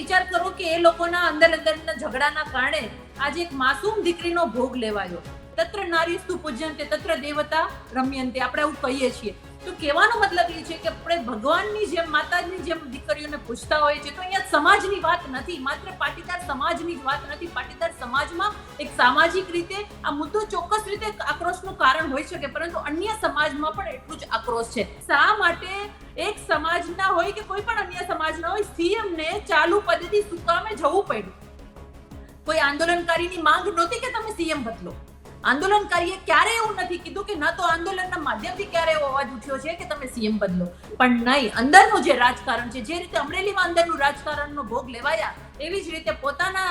વિચાર કરો કે એ લોકોના અંદર અંદરના ઝઘડાના કારણે આજે એક માસૂમ દીકરીનો ભોગ લેવાયો. તત્ર નારીસ્તુ પૂજ્યંતે, તત્ર દેવતા રમ્યંતે, આપણે એવું કહીએ છીએ. તો કહેવાનો મતલબ એ છે કે આપણે ભગવાનની જેમ, માતાજીની જેમ દીકરીઓને પૂછતા હોય છે તો અહીંયા સમાજની વાત નથી, માત્ર પાટીદાર સમાજની જ વાત નથી. પાટીદાર સમાજમાં એક સામાજિક રીતે આ મુદ્દો ચોક્કસ રીતે આક્રોશનું કારણ હોઈ શકે, પરંતુ અન્ય સમાજમાં પણ એટલું જ આક્રોશ છે. શા માટે એક સમાજના હોય કે કોઈ પણ અન્ય સમાજના હોય, સીએમ ને ચાલુ પદેથી સુકામે કામે જવું પડ્યું. કોઈ આંદોલનકારીની માંગ નહોતી કે તમે સીએમ બદલો. આંદોલનકારીએ ક્યારે એવું નથી કીધું કે ન તો આંદોલનના માધ્યમથી ક્યારે એવો અવાજ ઉઠ્યો છે કે તમે સીએમ બદલો. પણ નહીં, અંદરનું જે રાજકારણ છે, જે રીતે અમરેલીમાં અંદરનું રાજકારણનો ભોગ લેવાયા, એવી જ રીતે પોતાના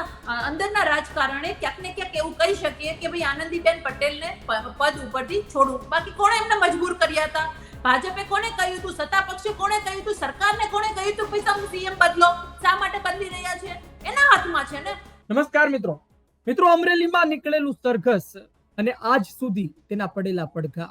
અંદરના રાજકારણે ક્યાંક ને ક્યાંક એવું કહી શકીએ કે ભાઈ આનંદીબેન પટેલને પદ ઉપરથી છોડવું. બાકી કોણે એમને મજબૂર કર્યા હતા? ભાજપે કોને કહ્યું હતું સત્તા પક્ષે કોણે કહ્યું હતું સરકારને કોણે કહ્યું હતું પૈસા હું સીએમ બદલો. શા માટે બદલી રહ્યા છે? એના હાથમાં છે ને? નમસ્કાર મિત્રો. મિત્રો, અમરેલીમાં નીકળેલું સરઘસ અને આજ સુધી તેના પડેલા પડઘા.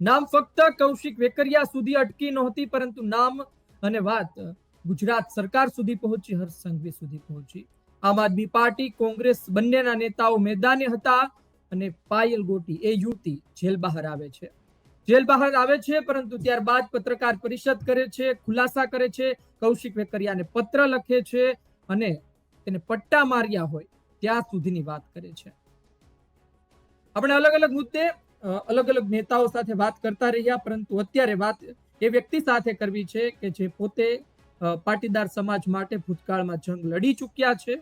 નામ ફક્ત કૌશિક વેકરિયા સુધી અટકી નહોતી, પરંતુ નામ અને વાત ગુજરાત સરકાર સુધી પહોંચી હર્ષ સંઘવી સુધી પહોંચી. આમ આદમી પાર્ટી, કોંગ્રેસ બંનેના નેતાઓ મેદાને હતા અને પાયલ ગોટી એ યુવતી જેલ બહાર આવે છે. જેલ બહાર આવે છે, પરંતુ ત્યારબાદ પત્રકાર પરિષદ કરે છે, ખુલાસા કરે છે, કૌશિક વેકરિયાને પત્ર લખે છે અને તેને પટ્ટા માર્યા હોય ત્યાં સુધીની વાત કરે છે. આપણે અલગ અલગ મુદ્દે અલગ અલગ નેતાઓ સાથે વાત કરતા રહ્યા, પરંતુ અત્યારે વાત એ વ્યક્તિ સાથે કરવી છે કે જે પોતે પાટીદાર સમાજ માટે ભૂતકાળમાં જંગ લડી ચૂક્યા છે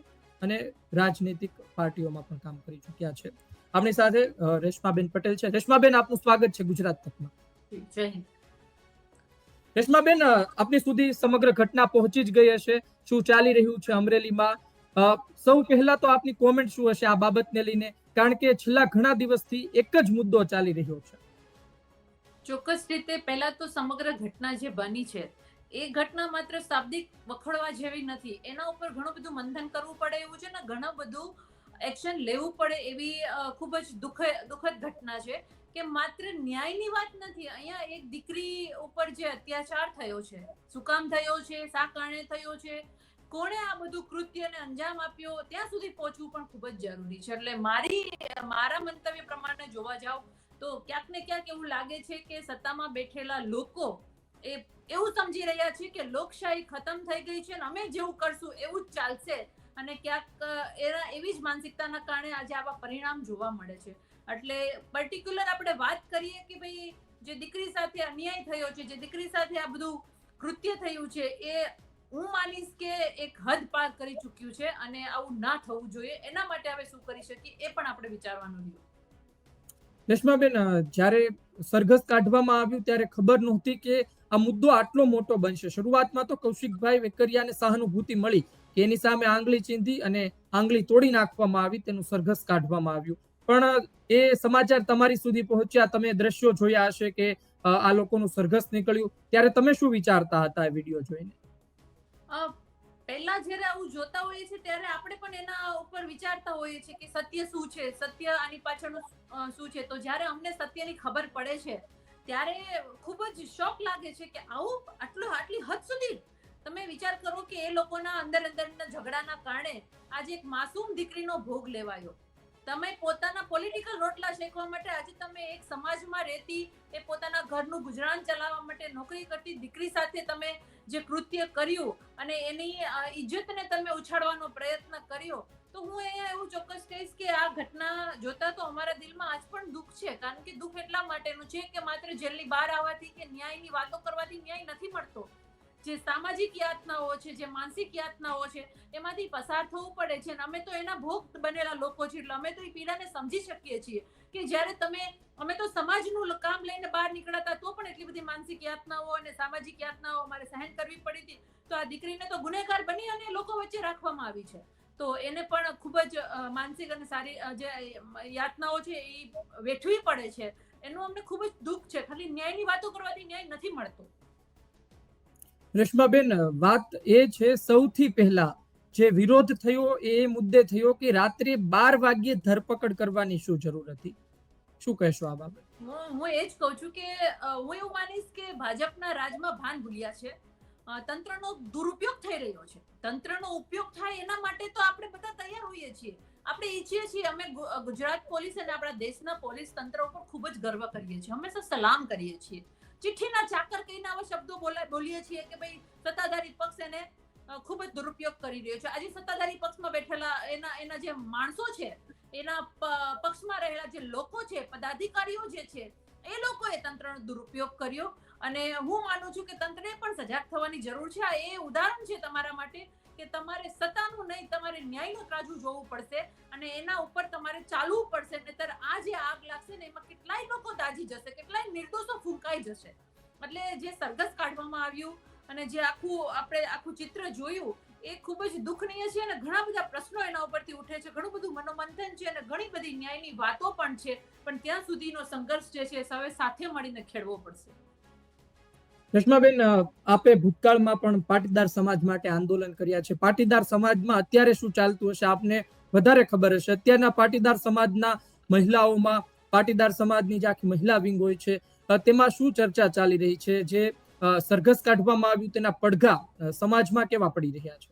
અને રાજનૈતિક પાર્ટીઓમાં પણ કામ કરી ચૂક્યા છે. આપણી સાથે રેશમાબેન પટેલ છે. રેશમાબેન આપનું સ્વાગત છે ગુજરાત તકમાં. રેશમાબેન આપની સુધી સમગ્ર ઘટના પહોંચી જ ગઈ હશે. શું ચાલી રહ્યું છે અમરેલીમાં? સૌ પહેલા તો આપની કોમેન્ટ શું હશે આ બાબતને લઈને? કારણ કે છેલ્લા ઘણા દિવસથી એક જ મુદ્દો ચાલી રહ્યો છે. ચોક્કસ રીતે પહેલા તો સમગ્ર ઘટના જે બની છે એ ઘટના માત્ર શાબ્દિક વખોડવા જેવી નથી. એના ઉપર ઘણું બધું મંથન કરવું પડે એવું છે ને ઘણું બધું એક્શન લેવું પડે એવી ખૂબ જ દુઃખ, દુઃખદ ઘટના છે કે માત્ર ન્યાયની વાત નથી, અહીંયા એક દીકરી ઉપર જે અત્યાચાર થયો છે, શું કામ થયો છે, શા કારણે થયો છે, કોણે આ બધું કૃત્યને અંજામ આપ્યો, ત્યાં સુધી પહોંચવું પણ ખૂબ જ જરૂરી છે. એટલે મારી, મારા મંતવ્ય પ્રમાણે જોવા જાવ તો ક્યાંક ને ક્યાંક એવું લાગે છે કે સત્તામાં બેઠેલા લોકો એ, એવું સમજી રહ્યા છે કે લોકશાહી ખતમ થઈ ગઈ છે અને અમે જેવું કરશું એવું જ ચાલશે. અને ક્યાંક એના એવી જ માનસિકતાના કારણે આજે આવા પરિણામ જોવા મળે છે. એટલે પર્ટિક્યુલર આપણે વાત કરીએ કે ભાઈ, જે દીકરી સાથે અન્યાય થયો છે, જે દીકરી સાથે આ બધું કૃત્ય થયું છે, એ હું માનીશ કે એક હદ પાર કરી ચૂક્યું છે અને આવું ના થવું જોઈએ. એના માટે હવે શું કરી શકીએ એ પણ આપણે વિચારવાનું રહ્યું. રેશમાબેન જ્યારે સરઘસ કાઢવામાં આવ્યું ત્યારે ખબર નહોતી કે આ મુદ્દો આટલો મોટો બનશે. શરૂઆતમાં તો કૌશિકભાઈ વેકરિયાને સહાનુભૂતિ મળી. એની સામે આંગળી ચીંધી અને આંગળી તોડી નાખવામાં આવી, તેનું સરઘસ કાઢવામાં આવ્યું. પણ, એ સમાચાર તમારી સુધી પહોંચ્યા, તમે દ્રશ્યો જોયા હશે કે આ લોકોનું સરઘસ નીકળ્યું. ત્યારે તમે શું વિચારતા હતા એ વીડિયો જોઈને? પહેલા જ્યારે આવું જોતા હોઈએ છીએ, ત્યારે આપણે પણ એના ઉપર વિચારતા હોઈએ છીએ કે સત્ય શું છે? સત્ય આની પાછળનું શું છે? તો જ્યારે અમને સત્યની ખબર પડે છે, ત્યારે ખૂબ જ શોક લાગે છે કે આવું આટલું, આટલી હદ સુધી તમે વિચાર કરો કે એ લોકોના અંદર અંદરના ઝઘડાના કારણે આજે એક માસૂમ દીકરીનો ભોગ લેવાયો. તમે પોતાના પોલિટિકલ રોટલા શેકવા માટે આજે તમે એક સમાજમાં રહેતી, એ પોતાના ઘરનું ગુજરાન ચલાવવા માટે નોકરી કરતી દીકરી સાથે તમે જે કૃત્ય કર્યું અને એની ઇજ્જતને તમે ઉછાળવાનો પ્રયત્ન કર્યો, તો હું અહીંયા એવું ચોક્કસ કહીશ કે આ ઘટના જોતા તો અમારા દિલમાં આજ પણ દુઃખ છે, કારણ કે દુઃખ એટલા માટેનું છે કે માત્ર જેલની બહાર આવવાથી કે ન્યાયની વાતો કરવાથી ન્યાય નથી મળતો. જે સામાજિક યાતનાઓ છે, જે માનસિક યાતનાઓ છે, એમાંથી પસાર થવું પડે છે. અને અમે તો એના ભોગ બનેલા લોકો છીએ. એટલે અમે તો એ પીડાને સમજી શકીએ છીએ કે જ્યારે તમે, અમે તો સમાજનું કામ લઈને બહાર નીકળાતા, તો પણ એટલી બધી માનસિક યાતનાઓ અને સામાજિક યાતનાઓ અમારે સહન કરવી પડી હતી. તો આ દીકરીને તો ગુનેગાર બની અને લોકો વચ્ચે રાખવામાં આવી છે. તો એને પણ ખૂબ જ માનસિક અને સારી જે, યાતનાઓ છે એ વેઠવી પડે છે. એનું અમને ખૂબ જ દુઃખ છે. ખાલી ન્યાયની વાતો કરવાથી ન્યાય નથી મળતો. રેશમાબેન, વાત એ છે સૌથી પહેલા જે વિરોધ થયો એ મુદ્દે થયો કે રાત્રે બાર વાગ્યે ધરપકડ કરવાની શું જરૂર હતી? શું કહેશો આ બાબત? હું એ જ કહું છું કે હું એવું માનીશ કે ભાજપના રાજમાં ભાન ભૂલ્યા છે. તંત્રનો દુરુપયોગ થઈ રહ્યો છે. તંત્રનો ઉપયોગ થાય એના માટે તો આપણે બધા તૈયાર હોઈએ છીએ. આપણે ઈચ્છીએ છીએ અમે ગુજરાત પોલીસ અને આપણા દેશના પોલીસ તંત્ર ઉપર ખૂબ જ ગર્વ કરીએ છીએ. હંમેશા સલામ કરીએ છીએ. ચિઠ્ઠીના ચાકર કહીને આવા શબ્દો બોલા- બોલીએ છીએ કે ભાઈ સત્તાધારી પક્ષ એને ખૂબ જ દુરુપયોગ કરી રહ્યો છે. આજે સત્તાધારી પક્ષમાં બેઠેલા એના એના જે માણસો છે, એના પક્ષમાં રહેલા જે લોકો છે, પદાધિકારીઓ જે છે, એ લોકોએ તંત્રનો દુરુપયોગ કર્યો. અને હું માનું છું કે તંત્રને પણ સજાગ થવાની જરૂર છે. આ એ ઉદાહરણ છે તમારા માટે. કે તમારે સત્તાનું નહીં, તમારે ન્યાયનું ત્રાજુ જોવું પડશે અને એના ઉપર તમારે ચાલવું પડશે, નહીતર આ જે આગ લાગશે ને, એમાં કેટલાય લોકો દાજી જશે, કેટલાય નિર્દોષો ફૂંકાઈ જશે. એટલે જે સરઘસ કાઢવામાં આવ્યું અને જે આખું આપણે આખું ચિત્ર જોયું, એ ખૂબ જ દુઃખનીય છે અને ઘણા બધા પ્રશ્નો એના ઉપરથી ઉઠે છે, ઘણું બધું મનોમંથન છે અને ઘણી બધી ન્યાયની વાતો પણ છે, પણ ત્યાં સુધીનો સંઘર્ષ જે છે સૌએ સાથે મળીને ખેડવો પડશે. રશ્માબેન આપે ભૂતકાળમાં પણ પાટીદાર સમાજ માટે આંદોલન કર્યા છે. પાટીદાર સમાજમાં અત્યારે શું ચાલતું હશે આપને વધારે ખબર હશે. અત્યારના પાટીદાર સમાજના મહિલાઓમાં પાટીદાર સમાજની જે આખી મહિલા વિંગ હોય છે. તેમાં શું ચર્ચા ચાલી રહી છે? જે સરઘસ કાઢવામાં આવ્યું તેના પડઘા સમાજમાં કેવા પડી રહ્યા છે?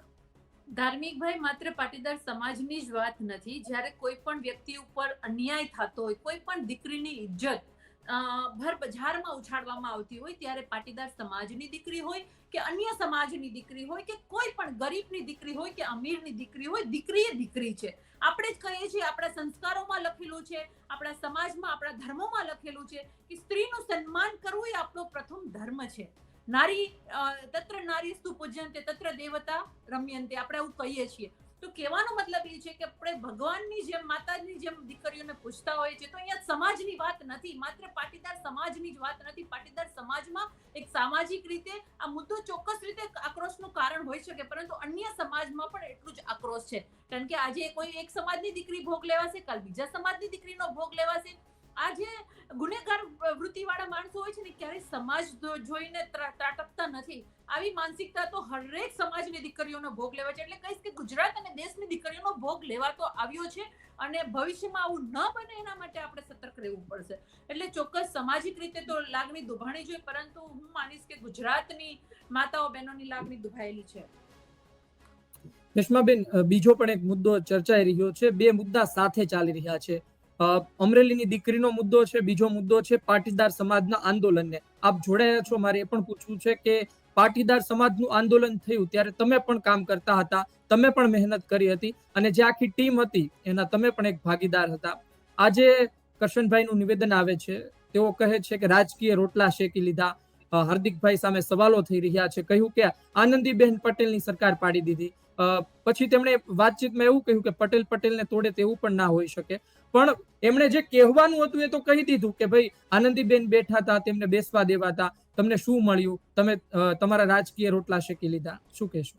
ધાર્મિક ભાઈ, માત્ર પાટીદાર સમાજની જ વાત નથી. જ્યારે કોઈ પણ વ્યક્તિ ઉપર અન્યાય થતો હોય, કોઈ પણ દીકરીની ઇજ્જત ભર બજારમાં ઉછાળવામાં આવતી હોય ત્યારે પાટીદાર સમાજની દીકરી હોય કે અન્ય સમાજની દીકરી હોય કે કોઈ પણ ગરીબની દીકરી હોય કે અમીરની દીકરી હોય, દીકરી એ દીકરી છે. આપણે જ કહીએ છીએ આપણા સંસ્કારોમાં લખેલું છે, આપણા સમાજમાં, આપણા ધર્મોમાં લખેલું છે કે સ્ત્રીનું સન્માન કરવું એ આપણો પ્રથમ ધર્મ છે. નારી તત્ર નારીસ્તુ પૂજ્યંતે તત્ર દેવતા રમ્યંતે આપણે એવું કહીએ છીએ. તો કહેવાનો મતલબ એ છે કે આપણે ભગવાનની જેમ માતાની જેમ દીકરીઓને પૂછતા હોય છે તો અહીંયા સમાજની વાત નથી. માત્ર પાટીદાર સમાજની જ વાત નથી. પાટીદાર સમાજમાં એક સામાજિક રીતે આ મુદ્દો ચોક્કસ રીતે આક્રોશનું કારણ હોઈ શકે, પરંતુ અન્ય સમાજમાં પણ એટલું જ આક્રોશ છે. કારણ કે આજે કોઈ એક સમાજની દીકરી ભોગ લેવાશે, કાલ બીજા સમાજની દીકરીનો ભોગ લેવાશે. આજે ગુનેગાર વૃત્તિવાળા માણસો હોય છે ને, ક્યારેય સમાજ જોઈને ત્રા- ત્રાટકતા નથી. આવી માનસિકતા તો હરેક સમાજની દીકરીઓનો ભોગ લેવા છે. એટલે કહીશ કે ગુજરાત અને દેશની દીકરીઓનો ભોગ લેવાતો આવ્યો છે અને ભવિષ્યમાં આવું ન બને એના માટે આપણે સતર્ક રહેવું પડશે. એટલે ચોક્કસ સામાજિક રીતે તો લાગણી દુભાણી જોઈએ, પરંતુ હું માનીશ કે ગુજરાતની માતાઓ બહેનોની લાગણી દુભાયેલી છે. રેશમાબેન બીજો પણ એક મુદ્દો ચર્ચાઈ રહ્યો છે. બે મુદ્દા સાથે ચાલી રહ્યા છે. અમરેલીની દીકરીનો મુદ્દો છે, બીજો મુદ્દો છે પાટીદાર સમાજના આંદોલનને. આપ જોડાયા છો, મારે એ પણ પૂછવું છે કે પાટીદાર સમાજનું આંદોલન થયું ત્યારે તમે પણ કામ કરતા હતા, તમે પણ મહેનત કરી હતી અને જે આખી ટીમ હતી એના તમે પણ એક ભાગીદાર હતા. આજે કરશનભાઈનું નિવેદન આવે છે, તેઓ કહે છે કે રાજકીય રોટલા શેકી લીધા. હાર્દિકભાઈ સામે સવાલો થઈ રહ્યા છે, કહ્યું કે આનંદીબેન પટેલની સરકાર પાડી દીધી. પછી તેમણે વાતચીતમાં એવું કહ્યું કે પટેલ પટેલને તોડે તેવું પણ ના હોઈ શકે. પણ એમણે જે કહેવાનું હતું એ તો કહી દીધું કે ભાઈ, આનંદીબેન બેઠા હતા, તેમને બેસવા દેવાતા તમને શું મળ્યું? તમે તમારા રાજકીય રોટલા શેકી લીધા. શું કહેશો?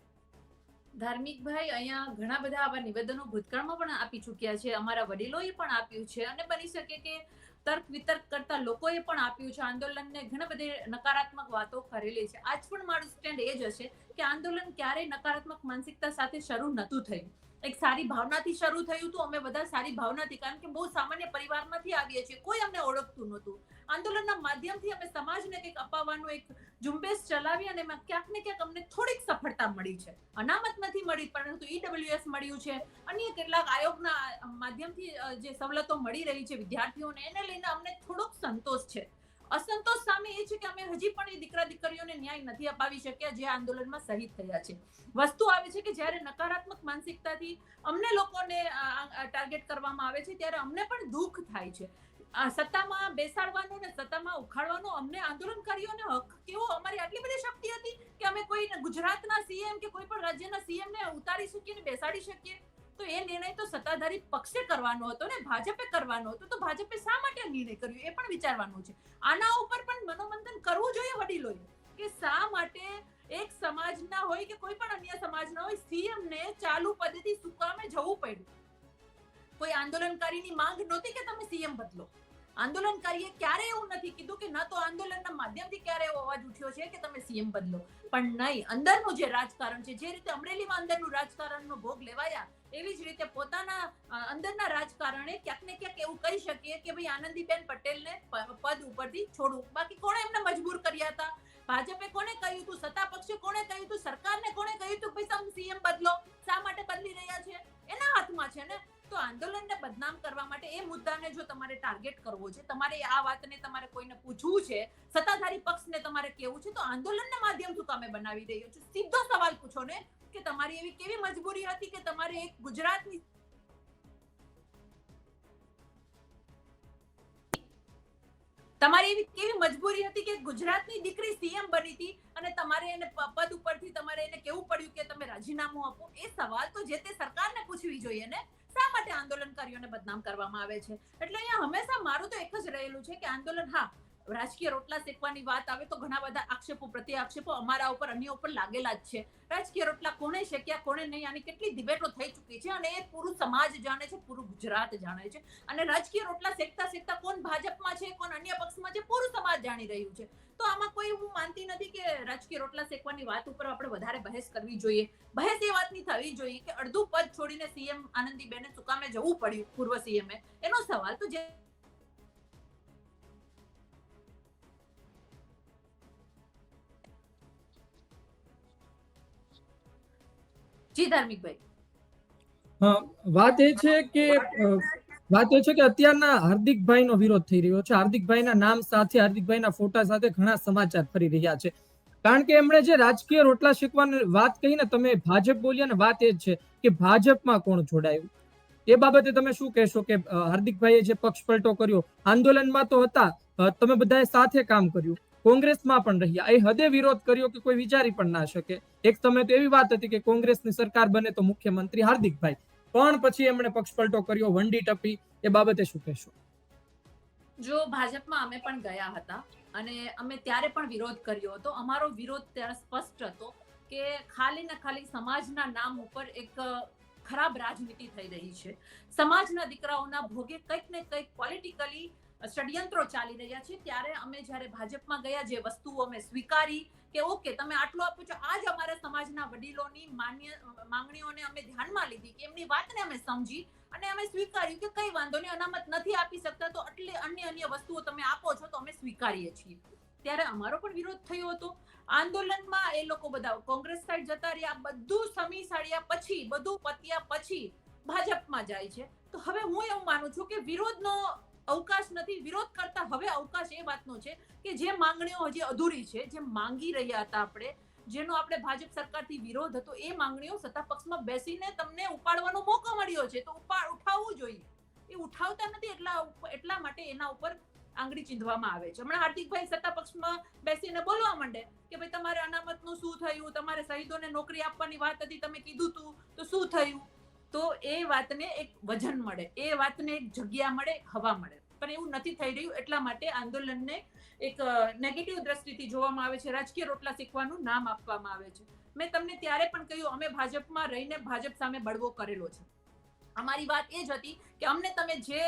ધાર્મિક ભાઈ, અહીંયા ઘણા બધા આવા નિવેદનો ભૂતકાળમાં પણ આપી ચૂક્યા છે. અમારા વડીલોએ પણ આપ્યું છે અને બની શકે કે તર્ક વિતર્ક કરતા લોકોએ પણ આપ્યું છે. આંદોલનને ઘણા બધી નકારાત્મક વાતો કરેલી છે. આજ પણ મારું સ્ટેન્ડ એ જ હશે કે આંદોલન ક્યારેય નકારાત્મક માનસિકતા સાથે શરૂ નતું થયું. એક સારી ભાવનાથી શરૂ થયું હતું, અમે બધા સારી ભાવનાથી, કારણ કે બહુ સામાન્ય પરિવારમાંથી આવીએ છીએ. કોઈ અમને ઓળખતું નહોતું. આંદોલનના માધ્યમથી અમે સમાજને કંઈક અપાવવાનું એક ઝુંબેશ ચલાવી અને એમાં ક્યાંક ને ક્યાંક અમને થોડીક સફળતા મળી છે. અનામત નથી મળી, પરંતુ ઈડબ્લ્યુએસ મળ્યું છે. અન્ય કેટલાક આયોગના માધ્યમથી જે સવલતો મળી રહી છે વિદ્યાર્થીઓને, એને લઈને અમને થોડોક સંતોષ છે. અસંતોષ સામે એ છે કે અમે હજી પણ એ દીકરા દીકરીઓને ન્યાય નથી અપાવી શક્યા જે આંદોલનમાં શહીદ થયા છે. વસ્તુ આવે છે કે જ્યારે નકારાત્મક માનસિકતાથી અમને લોકોને ટાર્ગેટ કરવામાં આવે છે ત્યારે અમને પણ દુઃખ થાય છે. સત્તામાં બેસાડવાનો ને સત્તામાં ઉખાડવાનો અમને આંદોલનકારીઓને હક કેવો અમારી આટલી બધી શક્તિ હતી કે અમે કોઈ ગુજરાતના સીએમ કે કોઈ પણ રાજ્યના સીએમ ને ઉતારી શકીએ ને બેસાડી શકીએ? તો એ નિર્ણય તો સત્તાધારી પક્ષે કરવાનો હતો ને ભાજપે કરવાનો હતો, તો ભાજપે શા માટે નિર્ણય કર્યો એ પણ વિચારવાનું છે. આના ઉપર પણ મનોમંથન કરવું જોઈએ વડીલોએ, કે શા માટે એક સમાજના હોય કે કોઈ પણ અન્ય સમાજના હોય સીએમ ને ચાલુ પદેથી સુકામે જવું પડ્યું? કોઈ આંદોલનકારીની માંગ નહોતી કે તમે સીએમ બદલો? આંદોલનકારીએ ક્યારે એવું નથી કીધું કે ન તો આંદોલનના માધ્યમથી ક્યારે એવો અવાજ ઉઠ્યો છે કે તમે સીએમ બદલો. પણ નહીં, અંદરનું જે રાજકારણ છે, જે રીતે અમરેલીમાં અંદરનું રાજકારણનો ભોગ લેવાયા, એવી જ રીતે પોતાના અંદરના રાજકારણે ક્યાંક ને ક્યાંક એવું કહી શકીએ કે ભાઈ આનંદીબેન પટેલને પદ ઉપરથી છોડવું બાકી કોણે એમને મજબૂર કર્યા હતા? ભાજપે કોને કહ્યું તું? સત્તા પક્ષે કોણે કહ્યું તું? સરકારને કોણે કહ્યું તું ભાઈ તમે સીએમ બદલો? એ મુદ્દાને જો તમારે ટાર્ગેટ કરવો છે, તમારે આ વાતને તમારે કોઈને પૂછવું છે, સત્તાધારી પક્ષને તમારે કેવું છે, તો આંદોલનના માધ્યમથી તમે બનાવી રહ્યો છો. સીધો સવાલ પૂછો ને કે તમારી એવી કેવી મજબૂરી હતી કે તમારે એક ગુજરાતની તમારી એવી કેવી મજબૂરી હતી કે ગુજરાતની દીકરી સીએમ બની હતી અને તમારે એને પદ ઉપરથી તમારે એને કેવું પડ્યું કે તમે રાજીનામું આપો? એ સવાલ તો જે તે સરકારને પૂછવી જોઈએ ને શા માટે આંદોલનકારીઓને બદનામ કરવામાં આવે છે? એટલે અહીંયા હંમેશા મારું તો એક જ રહેલું છે કે આંદોલન, હા રાજકીય રોટલા શેકવાની વાત આવે તો ઘણા બધા આક્ષેપો પ્રત્યે આક્ષેપો અમારા ઉપર, અન્ય ઉપર લાગેલા જ છે. રાજકીય રોટલા કોણે શેક્યા, કોણે નહીં, આની કેટલી ડિબેટો થઈ ચૂકી છે અને એ પૂરું સમાજ જાણે છે, પૂરું ગુજરાત જાણે છે. અને રાજકીય રોટલા શેકતા શેકતા કોણ ભાજપમાં છે, કોણ અન્ય પક્ષમાં છે, પૂરું સમાજ જાણી રહ્યું છે. તો આમાં કોઈ હું માનતી નથી કે રાજકીય રોટલા શેકવાની વાત ઉપર આપણે વધારે બહેસ કરવી જોઈએ. બહેસ એ વાતની થવી જોઈએ કે અડધું પદ છોડીને સીએમ આનંદીબેને સુકામે જવું પડ્યું પૂર્વ સીએમએ એનો સવાલ તો જે જી, ધાર્મિકભાઈ. વાત એ છે કે વાત એ છે કે અત્યારના હાર્દિકભાઈનો વિરોધ થઈ રહ્યો છે. હાર્દિકભાઈના નામ સાથે, હાર્દિકભાઈના ફોટા સાથે ઘણા સમાચાર ફરી રહ્યા છે. કારણ કે એમણે જે રાજકીય રોટલા શેકવાની વાત કહી ને, તમે ભાજપ બોલ્યા ને, વાત એ જ છે કે ભાજપમાં કોણ જોડાયું? એ બાબતે તમે શું કહેશો કે હાર્દિકભાઈએ જે પક્ષ પલટો કર્યો, આંદોલનમાં તો હતા તમે બધાએ સાથે કામ કર્યું. કોંગ્રેસમાં પણ રહ્યા. એ હદે વિરોધ કર્યો કે કોઈ વિચારી પણ ના શકે. એક સમય તો એવી વાત હતી કે કોંગ્રેસની સરકાર બને તો મુખ્યમંત્રી હાર્દિકભાઈ. પણ પછી એમણે પક્ષપલટો કર્યો, વંડી ટપી. એ બાબતે શું કહેશો? જો ભાજપમાં અમે પણ ગયા હતા અને અમે ત્યારે પણ વિરોધ કર્યો હતો. અમારો વિરોધ ત્યારે સ્પષ્ટ હતો કે ખાલી ને ખાલી સમાજના નામ ઉપર એક ખરાબ રાજનીતિ થઈ રહી છે. સમાજના દીકરાઓના ભોગે કંઈક ને કંઈક પોલિટિકલી ષડયંત્રો ચાલી રહ્યા છે. ત્યારે અમે જ્યારે ભાજપમાં ગયા, જે વસ્તુઓ અમે સ્વીકારી કે ઓકે, તમે આટલું આપો છો, આજ અમારા સમાજના વડીલોની માન્ય, માંગણીઓને અમે ધ્યાનમાં લીધી કે એમની વાતને અમે સમજી અને અમે સ્વીકાર્યું કે કઈ વાંધો નહીં, અનામત નથી આપી શકતા, તો એટલે અન્ય અન્ય વસ્તુઓ તમે આપો છો, તો અમે સ્વીકારીએ છીએ. ત્યારે અમારો પણ વિરોધ થયો હતો. આંદોલનમાં એ લોકો બધા, કોંગ્રેસ સાઈડ જતા રહ્યા, બધું સમી સાડ્યા પછી, બધું પત્યા પછી ભાજપમાં જાય છે. તો હવે હું એવું માનું છું કે વિરોધનો અવકાશ નથી, વિરોધ કરતા હવે અવકાશ એ વાતનો છે કે જે માંગણીઓ હજી અધૂરી છે, જે માંગી રહ્યા હતા આપણે, જેનો આપણે ભાજપ સરકારથી વિરોધ હતો, એ માંગણીઓ સત્તા પક્ષમાં બેસીને તમને ઉપાડવાનો મોકો મળ્યો છે, તો ઉઠાવવું જોઈએ. એ ઉઠાવતા નથી એટલા એટલા માટે એના ઉપર આંગળી ચીંધવામાં આવે છે. હમણાં હાર્દિકભાઈ સત્તા પક્ષમાં બેસીને બોલવા માંડે કે ભાઈ તમારે અનામતનું શું થયું, તમારે શહીદોને નોકરી આપવાની વાત હતી, તમે કીધું તું, તો શું થયું? તો એ વાતને એક વજન મળે, એ વાતને એક જગ્યા મળે, હવા મળે. પણ એવું નથી થઈ રહ્યું, એટલા માટે આંદોલનને એક નેગેટિવ દ્રષ્ટિથી જોવામાં આવે છે. રાજકીય રોટલા શીખવાનું નામ આપવામાં આવે છે. મેં તમને ત્યારે પણ કહ્યું, અમે ભાજપમાં રહીને ભાજપ સામે બળવો કરેલો છે. અમારી વાત એ જ હતી કે અમને તમે જે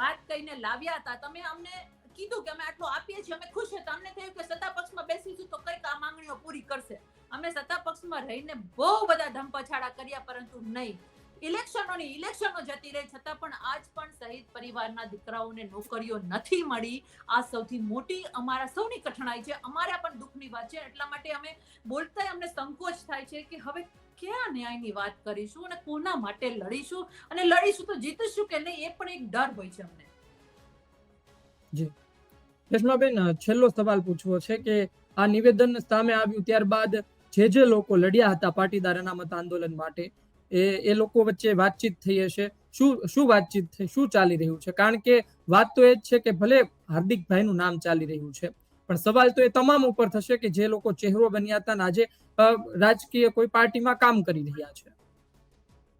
વાત કહીને લાવ્યા હતા, તમે અમને કીધું કે અમે આટલું આપીએ છીએ, અમે ખુશ હતા અમને થયું કે સત્તા પક્ષમાં બેસીશું તો કંઈક આ માંગણીઓ પૂરી કરશે. અમે સત્તા પક્ષમાં રહીને બહુ બધા ધમપછાડા કર્યા, પરંતુ નહીં. ઇલેક્શનોની, ઇલેક્શનો જતી રહી, છતાં પણ આજ પણ શહીદ પરિવારના દીકરાઓને નોકરીઓ નથી મળી. આ સૌથી મોટી અમારા સૌની કઠણાઈ છે. અમારા પણ દુઃખની વાત છે. એટલા માટે અમે બોલતા અમને સંકોચ થાય છે કે હવે ક્યાં ન્યાયની વાત કરીશું અને કોના માટે લડીશું? અને લડીશું તો જીતીશું કે નહીં, એ પણ એક ડર હોય છે અમને. રેશમાબેન છેલ્લો સવાલ પૂછવો છે કે આ નિવેદન સામે આવ્યું ત્યારબાદ જે જે લોકો લડ્યા હતા પાટીદાર અનામત આંદોલન માટે, એ એ લોકો વચ્ચે વાતચીત થઈ હશે. શું શું વાતચીત થઈ, શું ચાલી રહ્યું છે? કારણ કે વાત તો એ જ છે કે ભલે હાર્દિકભાઈનું નામ ચાલી રહ્યું છે, પણ સવાલ તો એ તમામ ઉપર થશે કે જે લોકો ચહેરો બન્યા હતા આજે રાજકીય કોઈ પાર્ટીમાં કામ કરી રહ્યા છે.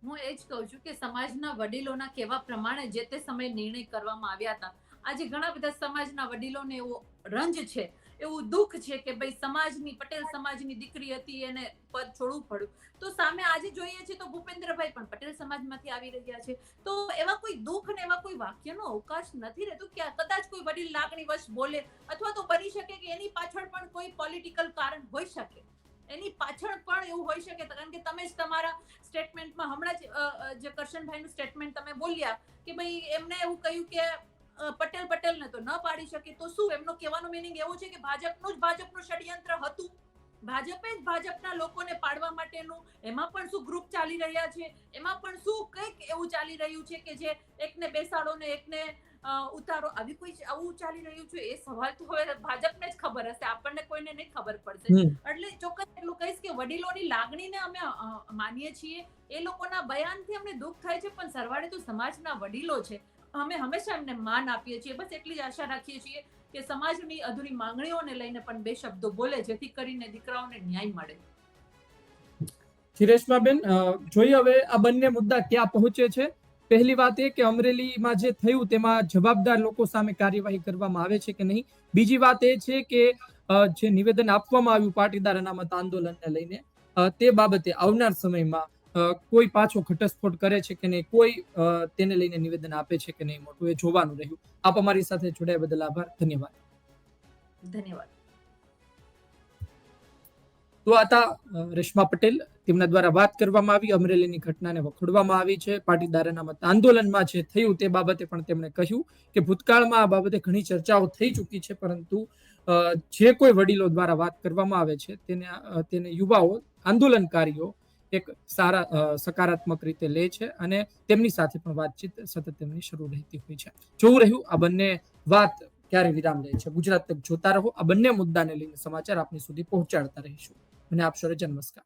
હું એ જ કહું છું કે સમાજના વડીલોના કેવા પ્રમાણે જે તે સમયે નિર્ણય કરવામાં આવ્યા હતા આજે ઘણા બધા સમાજના વડીલોને એવો રંજ છે, એવું દુઃખ છે કે ભાઈ સમાજની, પટેલ સમાજની દીકરી હતી, એને પદ છોડવું પડ્યું. તો સામે આજે જોઈએ છે તો ભૂપેન્દ્રભાઈ પણ પટેલ સમાજમાંથી આવી રહ્યા છે. તો એવા કોઈ દુઃખ ને એવા કોઈ વાક્યનો અવકાશ નથી રહેતો કે કદાચ કોઈ વડીલ લાગણીવશ બોલે અથવા તો બની શકે કે એની પાછળ પણ કોઈ પોલિટિકલ કારણ હોઈ શકે. એની પાછળ પણ એવું હોઈ શકે કારણ કે તમે જ તમારા સ્ટેટમેન્ટમાં હમણાં જ જે કરશનભાઈનું સ્ટેટમેન્ટ તમે બોલ્યા કે ભાઈ એમને એવું કહ્યું કે પટેલ પટેલને તો ન પાડી શકે તો શું? એમનો કહેવાનો મિનિંગ એવો છે કે ભાજપનું જ ભાજપનું ષડયંત્ર હતું. ભાજપે જ ભાજપના લોકોને પાડવા માટેનું એમાં પણ શું ગ્રુપ ચાલી રહ્યા છે? એમાં પણ શું કંઈક એવું ચાલી રહ્યું છે કે જે એકને બેસાડો ને એકને ઉતારો? આવી કોઈ આવું ચાલી રહ્યું છે? એ સવાલ તો હવે ભાજપને જ ખબર હશે. આપણને કોઈને નહીં ખબર પડશે. એટલે ચોક્કસ એટલું કહીશ કે વડીલોની લાગણીને અમે માનીએ છીએ. એ લોકોના બયાનથી અમને દુઃખ થાય છે પણ સરવાળે તો સમાજના વડીલો છે. અમે હંમેશા એમને માન આપીએ છીએ બસ એટલી જ આશા રાખીએ છીએ કે સમાજની અધૂરી માંગણીઓને લઈને પણ બે શબ્દો બોલે જેથી કરીને દીકરાઓને ન્યાય મળે. શિરેશમાબેન અ, જોઈએ હવે આ બંને મુદ્દા ક્યાં પહોંચે છે. પહેલી વાત એ કે અમરેલીમાં જે થયું તેમાં જવાબદાર લોકો સામે કાર્યવાહી કરવામાં આવે છે કે નહીં? બીજી વાત એ છે કે જે નિવેદન આપવામાં આવ્યું પાટીદાર અનામત આંદોલનને લઈને તે બાબતે આવનાર સમયમાં કોઈ પાછો ઘટસ્ફોટ કરે છે કે નહીં કોઈ તેને લઈને નિવેદન આપે છે કે નહીં મોટું એ જોવાનું રહ્યું. આપ અમારી સાથે જોડાયા બદલ આભાર. ધન્યવાદ. ધન્યવાદ. તો આતા રેશમા પટેલ. તેમના દ્વારા વાત કરવામાં આવી. અમરેલીની ઘટનાને વખોડવામાં આવી છે. પાટીદારના મત આંદોલનમાં જે થયું તે બાબતે પણ તેમણે કહ્યું કે ભૂતકાળમાં આ બાબતે ઘણી ચર્ચાઓ થઈ ચૂકી છે પરંતુ જે કોઈ વડીલો દ્વારા વાત કરવામાં આવે છે તેને તેને યુવાઓ આંદોલનકારીઓ એક સારા સકારાત્મક રીતે લે છે અને તેમની સાથે પણ વાતચીત સતત તેમની શરૂ રહેતી હોય છે. જોવું રહ્યું, આ બંને વાત ક્યારે વિરામ લે છે? ગુજરાત તક જોતા રહો. આ બંને મુદ્દાને લઈને સમાચાર આપની સુધી પહોંચાડતા રહીશું. મને આપશો રજા નમસ્કાર.